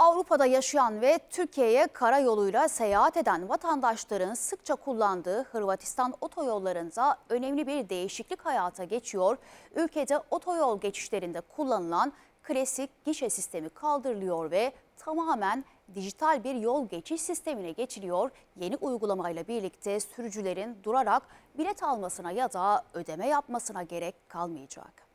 Avrupa'da yaşayan ve Türkiye'ye karayoluyla seyahat eden vatandaşların sıkça kullandığı Hırvatistan otoyollarında önemli bir değişiklik hayata geçiyor. Ülkede otoyol geçişlerinde kullanılan klasik gişe sistemi kaldırılıyor ve tamamen dijital bir yol geçiş sistemine geçiliyor. Yeni uygulamayla birlikte sürücülerin durarak bilet almasına ya da ödeme yapmasına gerek kalmayacak.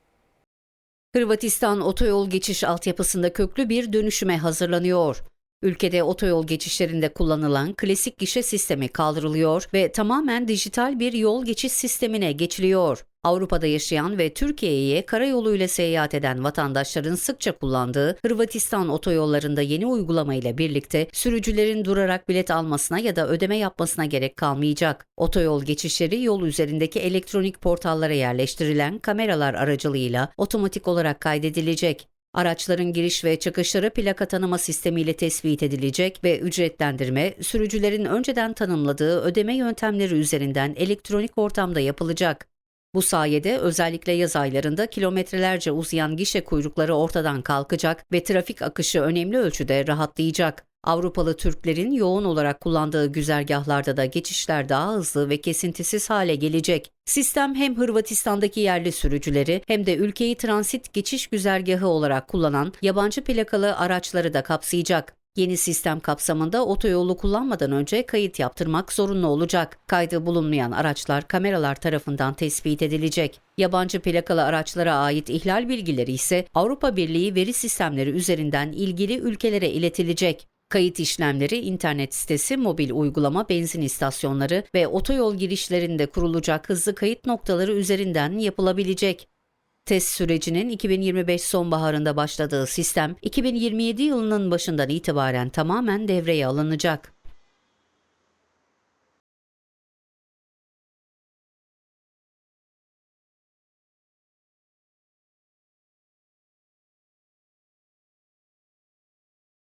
Hırvatistan otoyol geçiş altyapısında köklü bir dönüşüme hazırlanıyor. Ülkede otoyol geçişlerinde kullanılan klasik gişe sistemi kaldırılıyor ve tamamen dijital bir yol geçiş sistemine geçiliyor. Avrupa'da yaşayan ve Türkiye'ye karayoluyla seyahat eden vatandaşların sıkça kullandığı Hırvatistan otoyollarında yeni uygulama ile birlikte sürücülerin durarak bilet almasına ya da ödeme yapmasına gerek kalmayacak. Otoyol geçişleri yol üzerindeki elektronik portallara yerleştirilen kameralar aracılığıyla otomatik olarak kaydedilecek. Araçların giriş ve çıkışları plaka tanıma sistemiyle tespit edilecek ve ücretlendirme sürücülerin önceden tanımladığı ödeme yöntemleri üzerinden elektronik ortamda yapılacak. Bu sayede özellikle yaz aylarında kilometrelerce uzayan gişe kuyrukları ortadan kalkacak ve trafik akışı önemli ölçüde rahatlayacak. Avrupalı Türklerin yoğun olarak kullandığı güzergahlarda da geçişler daha hızlı ve kesintisiz hale gelecek. Sistem hem Hırvatistan'daki yerli sürücüleri hem de ülkeyi transit geçiş güzergahı olarak kullanan yabancı plakalı araçları da kapsayacak. Yeni sistem kapsamında otoyolu kullanmadan önce kayıt yaptırmak zorunlu olacak. Kaydı bulunmayan araçlar kameralar tarafından tespit edilecek. Yabancı plakalı araçlara ait ihlal bilgileri ise Avrupa Birliği veri sistemleri üzerinden ilgili ülkelere iletilecek. Kayıt işlemleri internet sitesi, mobil uygulama, benzin istasyonları ve otoyol girişlerinde kurulacak hızlı kayıt noktaları üzerinden yapılabilecek. Test sürecinin 2025 sonbaharında başladığı sistem 2027 yılının başından itibaren tamamen devreye alınacak.